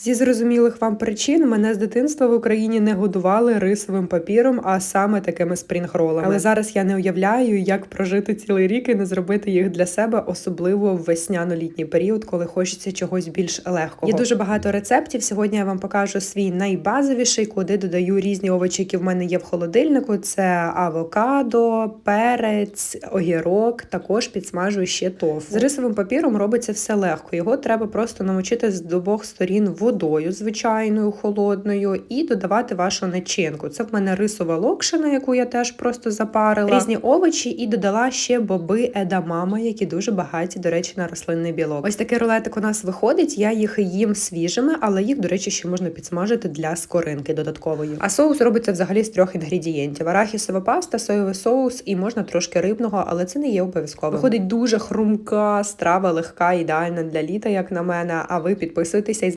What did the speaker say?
Зі зрозумілих вам причин мене з дитинства в Україні не годували рисовим папіром, а саме такими спрінгролами. Але зараз я не уявляю, як прожити цілий рік і не зробити їх для себе, особливо в весняно-літній період, коли хочеться чогось більш легкого. Є дуже багато рецептів. Сьогодні я вам покажу свій найбазовіший, куди додаю різні овочі, які в мене є в холодильнику. Це авокадо, перець, огірок. Також підсмажую ще тофу. З рисовим папіром робиться все легко. Його треба просто намочити з обох сторін водою, звичайною, холодною, і додавати вашу начинку. Це в мене рисова локшина, яку я теж просто запарила. Різні овочі і додала ще боби едамама, які дуже багаті, до речі, на рослинний білок. Ось такий рулетик у нас виходить. Я їх їм свіжими, але їх, до речі, ще можна підсмажити для скоринки додаткової. А соус робиться взагалі з трьох інгредієнтів: арахісова паста, соєвий соус і можна трошки рибного, але це не є обов'язково. Виходить дуже хрумка страва, легка, ідеальна для літа, як на мене. А ви підписуйтеся і